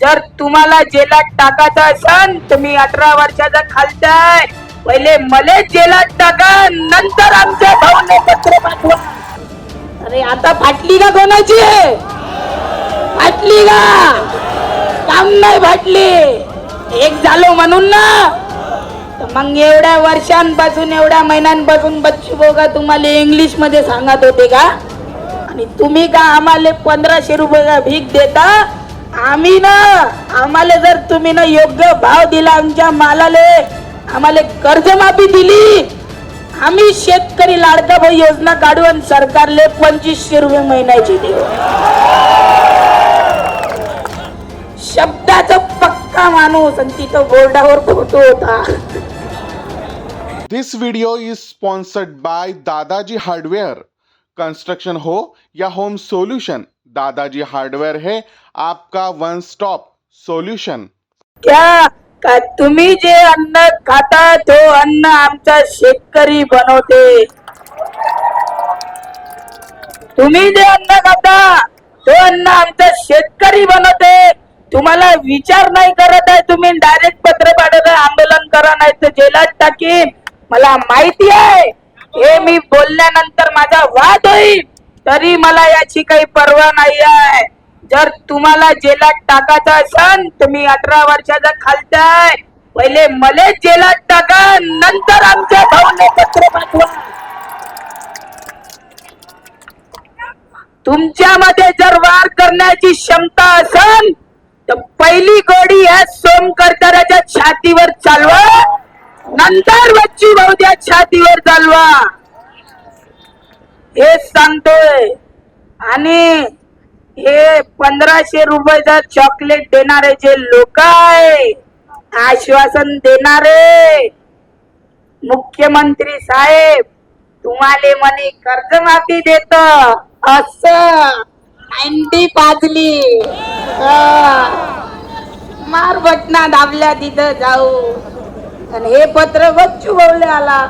जर तुम्हाला जेलात टाकायचं असन तुम्ही अठरा वर्षाचा खालताय. पहिले मले जेलात टाका नंतर आमच्या भाऊने पत्र पाठवा. अरे आता फाटली का कोणाची? फाटली का? काम नाही फाटली. एक झालो म्हणून ना. मग एवढ्या वर्षांपासून एवढ्या महिन्यांपासून बच्चू बोगा तुम्हाला इंग्लिशमध्ये सांगत होते का? आणि तुम्ही का आम्हाला पंधराशे रुपये भीक देता? आम्ही ना आम्हाला जर तुम्ही ना योग्य भाव दिला आमच्या मालाले आम्हाला कर्जमाफी दिली आम्ही शेतकरी लाडका भाई योजना काढू आणि सरकारले पंचवीसशे रुपये महिन्याची देऊ. शब्दाचा पक्का माणूस आणि तिथं बोर्डावर फोटो होता. This video is sponsored by Dadaji hardware. Construction हो या होम सोल्युशन दादाजी हार्डवेयर है आपका वन स्टॉप सोल्युशन क्या का तुम्ही जे अन्न खाता तो अन्न आमचा शेतकरी बनवते. तुम्ही जे अन्न खाता तो अन्न आमचा शेतकरी बनवते. तुम्हाला विचार नाही करत आहे तुम्ही डायरेक्ट पत्र पाठवत आंदोलन करा नाही तर जेलात टाकीन. मला माहिती आहे हे मी बोलल्यानंतर माझा वाद होईल. तरी मला याची काही पर्वा नाही आहे जर तुम्हाला जेलात टाकायचं असन तुम्ही अठरा वर्षाचा खालताय पहिले मले जेलात टाका नंतर आमच्या भाऊने पत्र पाठवा. तुमच्यामध्ये जर वार करण्याची क्षमता असन तर पहिली गोडी ह्या सोमकर्तराच्या छातीवर चालवा नंतर वच्ची भाऊ त्या छातीवर चालवा. हेच सांगतोय. आणि हे पंधराशे रुपयाचा चॉकलेट देणारे जे लोक आहे आश्वासन देणारे. मुख्यमंत्री साहेब तुम्हाला म्हणे कर्जमाफी देत. असं. अँटी पाजली. मार बटना दाबल्या तिथं जाऊ. आणि हे पत्र बच्चू बोलले आला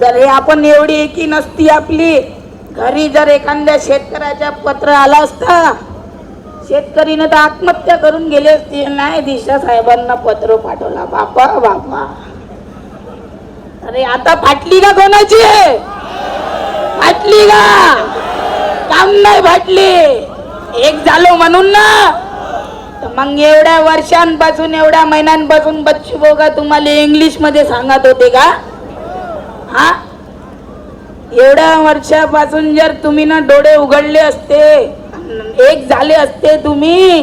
जर हे आपण एवढी एकी नसती आपली घरी जर एखाद्या शेतकऱ्याच्या पत्र आला असता शेतकरीनं तर आत्महत्या करून गेले असते. नाही दिशा साहेबांना पत्र पाठवला. बापा बापा. अरे आता फाटली का कोणाची? फाटली का? काम नाही फाटली. एक झालो म्हणून ना. तर मग एवढ्या वर्षांपासून एवढ्या महिन्यांपासून बच्चू बोगा तुम्हाला इंग्लिशमध्ये सांगत होते का? हा? एवढ्या वर्षापासून जर तुम्ही ना डोळे उघडले असते एक झाले असते तुम्ही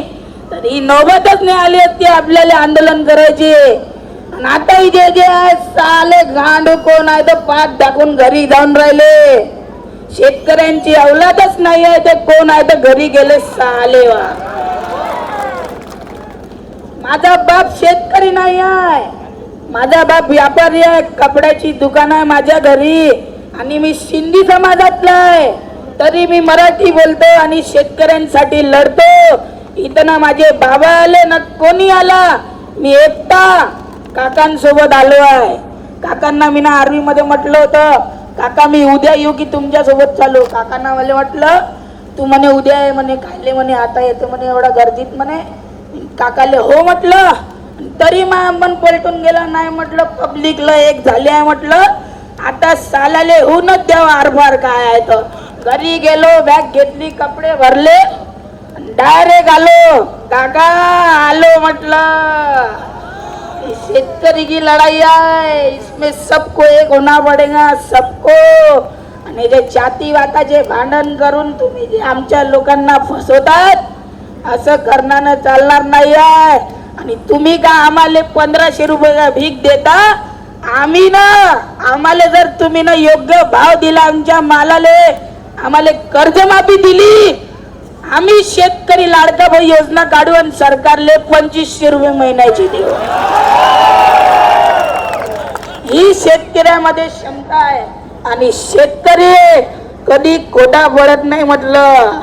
तर ही नौबतच नाही आली असते आपल्याला आंदोलन करायची. आणि आता जे जे आहे, साले गांडू कोण आहे तर पाठ टाकून घरी जाऊन राहिले. शेतकऱ्यांची अवलादच नाही आहे ते कोण आहे तर घरी गेले साले वा माझा बाप शेतकरी नाही आहे. माझा बाप व्यापारी आहे कपड्याची दुकान आहे माझ्या घरी. आणि मी सिंधी समाजातला आहे. तरी मी मराठी बोलतो आणि शेतकऱ्यांसाठी लढतो. इथं ना माझे बाबा आले ना कोणी आला? मी एकटा काकांसोबत आलो आहे. काकांना मी ना आर्मी मध्ये म्हटलं होतं. काका मी उद्या येऊ की तुमच्यासोबत चालू? काकांना मला म्हटलं तू म्हणे उद्या आहे म्हणे खायले म्हणे आता येतो म्हणे एवढा गर्दीत म्हणे. काकाले हो म्हटलं. तरी मग मन पलटून गेला नाही म्हटलं पब्लिकला एक झाले आहे म्हटलं. आता सालाले होऊनच द्यावा आरभार काय आहे तर. घरी गेलो बॅग घेतली कपडे भरले डायरेक्ट आलो. काका आलो म्हटलं. शेतकरी की लढाई आहे. इसमें सबको एक होना पडेगा सबको. आणि जे जातीवाताचे भांडण करून तुम्ही जे आमच्या लोकांना फसवतात असं करण्यानं चालणार नाही आहे. आणि तुम्ही का आम्हाला पंधराशे रुपये भीक देता? आम्ही ना आम्हाला जर तुम्ही ना योग्य भाव दिला आमच्या मालाले आम्हाला कर्जमाफी दिली आम्ही शेतकरी लाडका भाई योजना काढू आणि सरकारले पंचवीसशे रुपये महिन्याची देऊ. ही शेतकऱ्यामध्ये क्षमता आहे आणि शेतकरी कधी खोटा पडत नाही म्हटलं.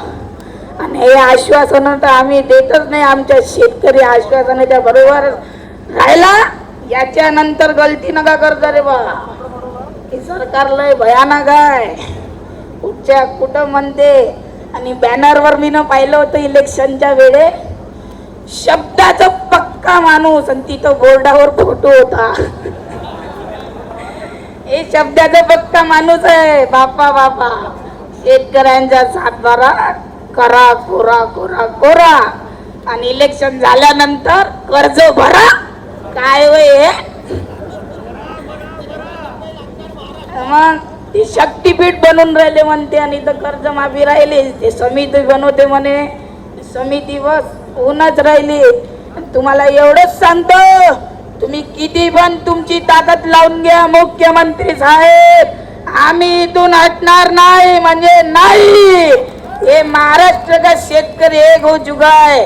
आणि हे आश्वासन तर आम्ही देतच नाही आमच्या शेतकरी आश्वासनाच्या बरोबर राहिला. याच्यानंतर गलती नका करता रे बा की सरकार लय भयानक आहे. कुठच्या कुठं म्हणते? आणि बॅनरवर मी न पाहिलं होतं इलेक्शनच्या वेळे. शब्दाचा पक्का माणूस आणि तिथं बोर्डावर फोटो होता. हे शब्दाचा पक्का माणूस आहे. बापा बापा. शेतकऱ्यांचा सातबारा करा कोरा कोरा कोरा. आणि इलेक्शन झाल्यानंतर कर्ज भरा. काय होय हे मग ती शक्तीपीठ बनून राहिले म्हणते आणि इथं कर्जमाफी राहिली. ते समिती बनवते म्हणे. समिती बस होऊनच राहिली. तुम्हाला एवढंच सांगतो तुम्ही किती पण तुमची ताकद लावून घ्या मुख्यमंत्री साहेब. आम्ही इथून हटणार नाही म्हणजे नाही. हे महाराष्ट्र का शेतकरी एक हो चुकाय आहे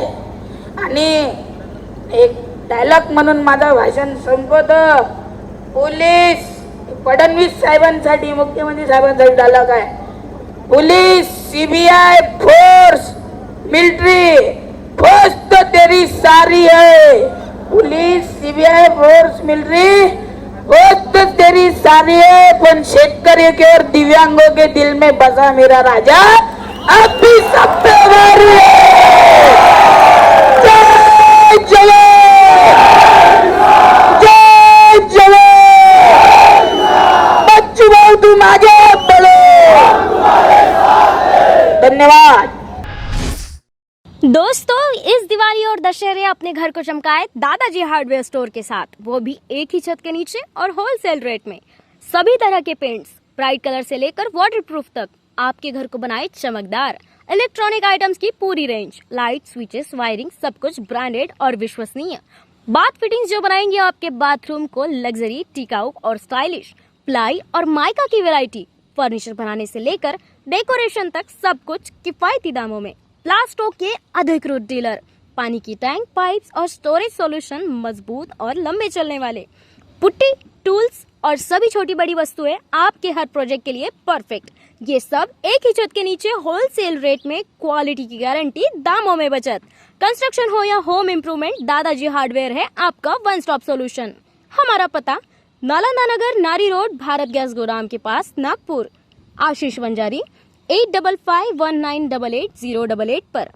आणि एक डायलॉग म्हणून माझं भाषण संपत पोलीस! फडणवीस साहेबांसाठी मुख्यमंत्री साहेबांसाठी डायलॉग आहे. Police CBI force military force तो तेरी सारी है police CBI force military force तो तेरी सारी है पण शेतकरी के और दिव्यांगों के दिल में बसा मेरा राजा. अब भी सब है. धन्यवाद। दोस्तों, इस दिवाली और दशहरे अपने घर को चमकाए दादाजी हार्डवेयर स्टोर के साथ। वो भी एक ही छत के नीचे और होलसेल रेट में। सभी तरह के पेंट्स ब्राइट कलर से लेकर वाटरप्रूफ तक आपके घर को बनाए चमकदार। इलेक्ट्रॉनिक आइटम्स की पूरी रेंज लाइट स्विचेस वायरिंग सब कुछ ब्रांडेड और विश्वसनीय। बाथ फिटिंग्स जो बनाएँगे आपके बाथरूम को लग्जरी टिकाऊ और स्टाइलिश प्लाई और माइका की वैरायटी फर्नीचर बनाने से लेकर डेकोरेशन तक सब कुछ किफायती दामों में। प्लास्टो के अधिकृत डीलर। पानी की टैंक, पाइप्स और स्टोरेज सॉल्यूशन मज़बूत और लंबे चलने वाले। पुट्टी टूल्स और सभी छोटी बड़ी वस्तुएँ आपके हर प्रोजेक्ट के लिए परफेक्ट ये सब एक ही छत के नीचे होलसेल रेट में क्वालिटी की गारंटी दामों में बचत। कंस्ट्रक्शन हो या होम इम्प्रूवमेंट दादाजी हार्डवेयर है आपका वन स्टॉप सोल्यूशन हमारा पता, नालंदा नगर, नारी रोड, भारत गैस गोदाम के pass Nagpur. Ashish Wanjari eight double five one nine double eight zero double eight पर।